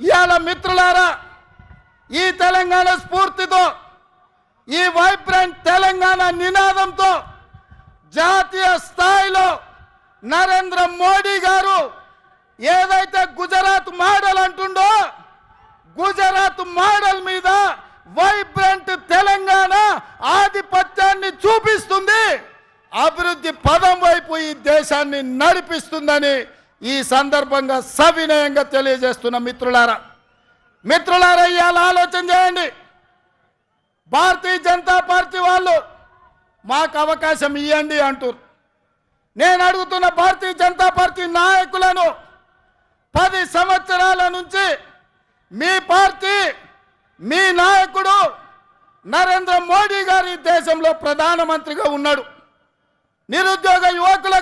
ఇవాళ మిత్రులారా ఈ తెలంగాణ స్ఫూర్తితో ఈ వైబ్రెంట్ తెలంగాణ నినాదంతో జాతీయ స్థాయిలో నరేంద్ర మోడీ గారు ఏదైతే గుజరాత్ మోడల్ అంటుండో గుజరాత్ మోడల్ మీద వైబ్రెంట్ తెలంగాణ ఆధిపత్యాన్ని చూపిస్తుంది. అభివృద్ధి పదం వైపు ఈ దేశాన్ని నడిపిస్తుందని ఈ సందర్భంగా సవినయంగా తెలియజేస్తున్న మిత్రులారా మిత్రులారా ఇవాళ ఆలోచన చేయండి. భారతీయ జనతా పార్టీ వాళ్ళు మాకు అవకాశం ఇవ్వండి అంటారు నేను అడుగుతున్న భారతీయ జనతా పార్టీ నాయకులను పది సంవత్సరాల నుంచి మీ పార్టీ మీ నాయకుడు నరేంద్ర మోడీ గారు ఈ దేశంలో ప్రధానమంత్రిగా ఉన్నాడు. నిరుద్యోగ యువకుల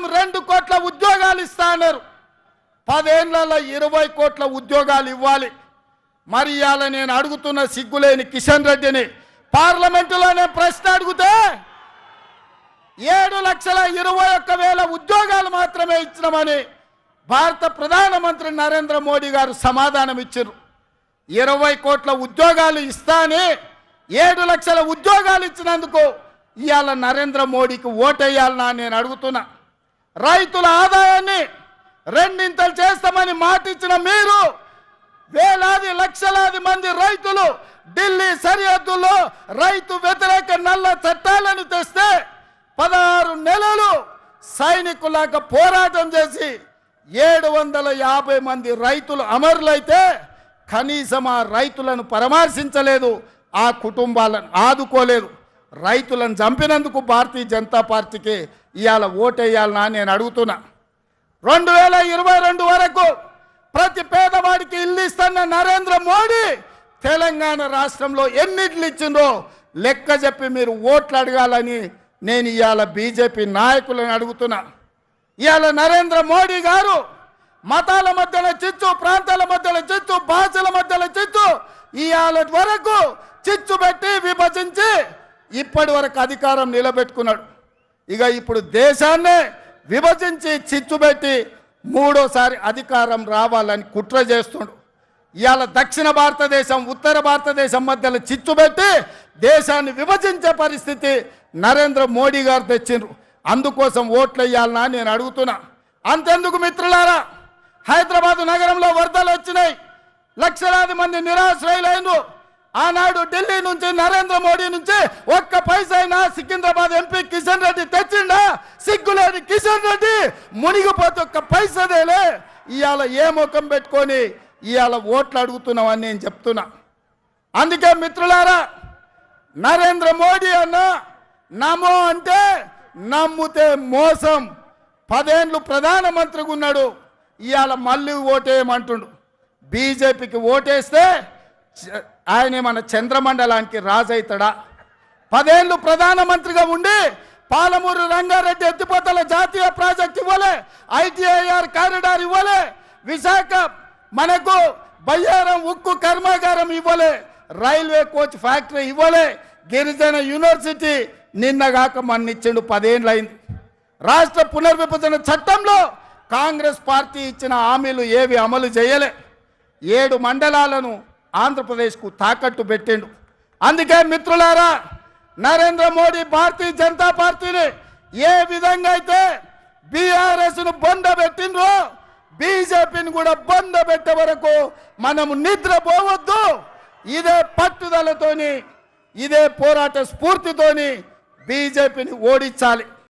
కేవలం రెండు కోట్ల ఉద్యోగాలు ఇస్తా అన్నారు. పదేళ్ళలో ఇరవై కోట్ల ఉద్యోగాలు ఇవ్వాలి. మరి ఇవాళ నేను అడుగుతున్న సిగ్గులేని కిషన్ రెడ్డిని పార్లమెంటులోనే ప్రశ్న అడిగితే ఏడు లక్షల ఇరవై ఒక్క వేల ఉద్యోగాలు మాత్రమే ఇచ్చినామని భారత ప్రధానమంత్రి నరేంద్ర మోడీ గారు సమాధానం ఇచ్చారు. ఇరవై కోట్ల ఉద్యోగాలు ఇస్తానే ఏడు లక్షల ఉద్యోగాలు ఇచ్చినందుకు ఇవాళ నరేంద్ర మోడీకి ఓటేయాలనా నేను అడుగుతున్నా. రైతుల ఆదాయాన్ని రెండింతలు చేస్తామని మాటిచ్చిన మీరు వేలాది లక్షలాది మంది రైతులు ఢిల్లీ సరిహద్దుల్లో రైతు వ్యతిరేక నల్ల చట్టాలను తెస్తే పదహారు నెలలు సైనికులాగా పోరాటం చేసి ఏడు వందల యాభై మంది రైతులు అమరులైతే కనీసం ఆ రైతులను పరామర్శించలేదు ఆ కుటుంబాలను ఆదుకోలేదు. రైతులను చంపినందుకు భారతీయ జనతా పార్టీకి ఇవాళ ఓటేయాలనా నేను అడుగుతున్నా. రెండు వేల ఇరవై రెండు వరకు ప్రతి పేదవాడికి ఇల్లు ఇస్తున్న నరేంద్ర మోడీ తెలంగాణ రాష్ట్రంలో ఎన్నిట్లు ఇచ్చిందో లెక్క చెప్పి మీరు ఓట్లు అడగాలని నేను ఇవాళ బీజేపీ నాయకులను అడుగుతున్నా. ఇవాళ నరేంద్ర మోడీ గారు మతాల మధ్యన చిచ్చు ప్రాంతాల మధ్యన చిచ్చు భాషల మధ్యన చిచ్చు ఇవాళ వరకు చిచ్చు పెట్టి విభజించి ఇప్పటి వరకు అధికారం నిలబెట్టుకున్నాడు. ఇక ఇప్పుడు దేశాన్నే విభజించి చిచ్చుబెట్టి మూడోసారి అధికారం రావాలని కుట్ర చేస్తుండు. ఇవాళ దక్షిణ భారతదేశం ఉత్తర భారతదేశం మధ్యలో చిచ్చుబెట్టి దేశాన్ని విభజించే పరిస్థితి నరేంద్ర మోడీ గారు తెచ్చిండ్రు. అందుకోసం ఓట్లు వేయాలనా నేను అడుగుతున్నా. అంతెందుకు మిత్రులారా? హైదరాబాద్ నగరంలో వరదలు వచ్చినాయి. లక్షలాది మంది నిరాశ్రయులైనరు ఆనాడు ఢిల్లీ నుంచి నరేంద్ర మోడీ నుంచి ఒక్క పైసైనా సికింద్రాబాద్ ఎంపీ కిషన్ రెడ్డి తెచ్చిండా? సిగ్గులేని కిషన్ రెడ్డి మునిగిపోతే ఒక్క పైసదేలే ఇవాళ ఏ ముఖం పెట్టుకొని ఇవాళ ఓట్లు అడుగుతున్నామని నేను చెప్తున్నా. అందుకే మిత్రులారా నరేంద్ర మోడీ అన్న నమో అంటే నమ్ముతే మోసం. పదేండ్లు ప్రధానమంత్రిగా ఉన్నాడు. ఇవాళ మళ్ళీ ఓటేయమంటుండు. బీజేపీకి ఓటేస్తే చ- ఆయన మన చంద్రమండలానికి రాజైతాడా? పదేళ్ళు ప్రధానమంత్రిగా ఉండి పాలమూరు రంగారెడ్డి ఎత్తిపోతల జాతీయ ప్రాజెక్ట్ ఇవ్వలే ఐటీఐఆర్ కారిడార్ ఇవ్వలే విశాఖ మనకు బయ్యారం ఉక్కు కర్మాగారం ఇవ్వలే రైల్వే కోచ్ ఫ్యాక్టరీ ఇవ్వలే గిరిజన యూనివర్సిటీ నిన్నగాక మన్నిచ్చిండు పదేండ్లైంది రాష్ట్ర పునర్విభజన చట్టంలో కాంగ్రెస్ పార్టీ ఇచ్చిన హామీలు ఏవి అమలు చేయలే. ఏడు మండలాలను ఆంధ్రప్రదేశ్కు తాకట్టు పెట్టిండు. అందుకే మిత్రులారా నరేంద్ర మోడీ భారతీయ జనతా పార్టీని ఏ విధంగా అయితే బీఆర్ఎస్ను బొండ పెట్టిండ్రో బీజేపీని కూడా బొంద పెట్టే వరకు మనము నిద్రపోవద్దు. ఇదే పట్టుదలతోని ఇదే పోరాట స్ఫూర్తితోని బీజేపీని ఓడించాలి.